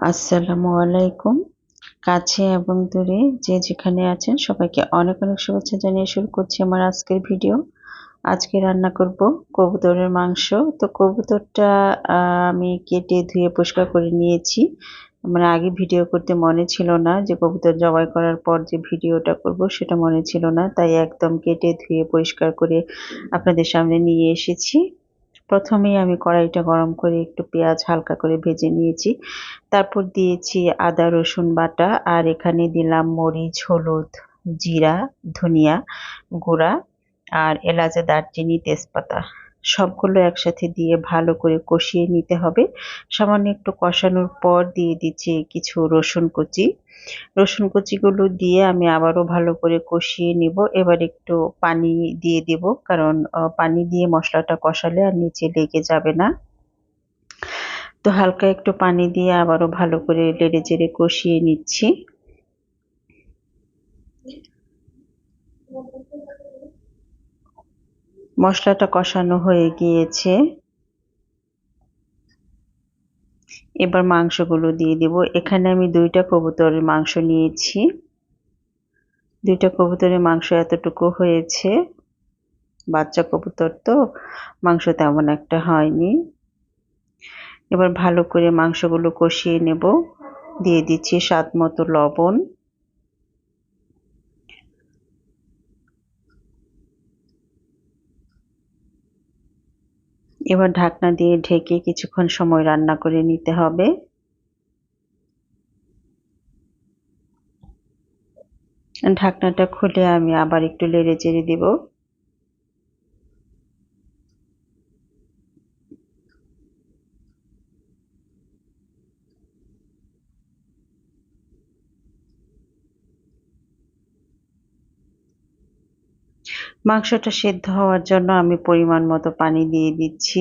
আসসালামু আলাইকুম। কাছে এবং দূরে যে যেখানে আছেন, সবাইকে অনেক অনেক শুভেচ্ছা জানিয়ে শুরু করছি আমার আজকের ভিডিও। আজকে রান্না করব কবুতরের মাংস। তো কবুতরটা আমি কেটে ধুয়ে পরিষ্কার করে নিয়েছি। মানে আগে ভিডিও করতে মনে ছিল না যে কবুতর জবাই করার পর যে ভিডিওটা করব সেটা মনে ছিল না। তাই একদম কেটে ধুয়ে পরিষ্কার করে আপনাদের সামনে নিয়ে এসেছি। প্রথমেই আমি কড়াইটা গরম করে একটু পেঁয়াজ হালকা করে ভেজে নিয়েছি। তারপর দিয়েছি আদা, রসুন বাটা আর এখানে দিলাম মরিচ, হলুদ, জিরা, ধনিয়া গুঁড়া আর এলাচে দারচিনি তেজপাতা। সবগুলো একসাথে দিয়ে ভালো করে কষিয়ে নিতে হবে। সামান্য একটু কষানোর পর দিয়ে দিচ্ছি কিছু রসুন কুচি। রসুন কুচিগুলো দিয়ে আমি আবারও ভালো করে কষিয়ে নিব। এবার একটু পানি দিয়ে দেব, কারণ পানি দিয়ে মশলাটা কষালে আর নিচে লেগে যাবে না। তো হালকা একটু পানি দিয়ে আবারও ভালো করে লেড়ে চেড়ে কষিয়ে নিচ্ছি। মশলাটা কষানো হয়ে গিয়েছে। এবার মাংসগুলো দিয়ে দেব। এখানে আমি দুইটা কবুতরের মাংস নিয়েছি। দুইটা কবুতরের মাংস এতটুকু হয়েছে। বাচ্চা কবুতর তো, মাংস তেমন একটা হয়নি। এবার ভালো করে মাংসগুলো কষিয়ে নেব। দিয়ে দিচ্ছি স্বাদ মতো লবণ। এবার ঢাকনা দিয়ে ঢেকে কিছুক্ষণ সময় রান্না করে নিতে হবে। ঢাকনাটা খুলে আমি আবার একটু লেড়ে চেড়ে দিব। মাংসটা সেদ্ধ হওয়ার জন্য আমি পরিমাণ মতো পানি দিয়ে দিচ্ছি।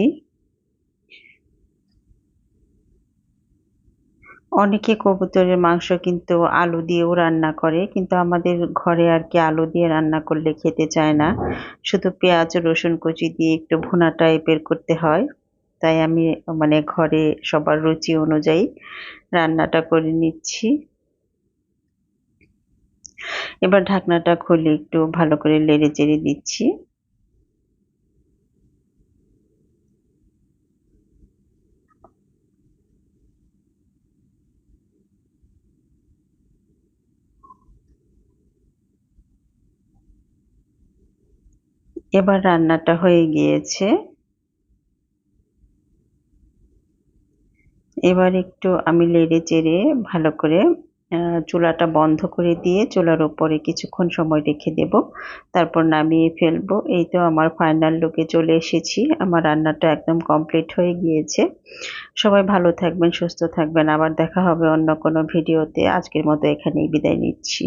অনেকে কবুতরের মাংস কিন্তু আলু দিয়েও রান্না করে, কিন্তু আমাদের ঘরে আর কি আলু দিয়ে রান্না করলে খেতে চায় না। শুধু পেঁয়াজ, রসুন কুচি দিয়ে একটু ভুনা টাইপের করতে হয়। তাই আমি মানে ঘরে সবার রুচি অনুযায়ী রান্নাটা করে নিচ্ছি। এবার ঢাকনাটা খুলে একটু ভালো করে লেড়ে চেড়ে দিচ্ছি এবার রান্নাটা হয়ে গিয়েছে। এবার একটু আমি লেড়ে চেড়ে ভালো করে চুলাটা বন্ধ করে দিয়ে চুলার ওপরে কিছুক্ষণ সময় রেখে দেব। তারপর নামিয়ে ফেলব। এই তো আমার ফাইনাল লুকে চলে এসেছি। আমার রান্নাটা একদম কমপ্লিট হয়ে গিয়েছে। সবাই ভালো থাকবেন, সুস্থ থাকবেন। আবার দেখা হবে অন্য কোনো ভিডিওতে আজকের মতো এখানেই বিদায় নিচ্ছি।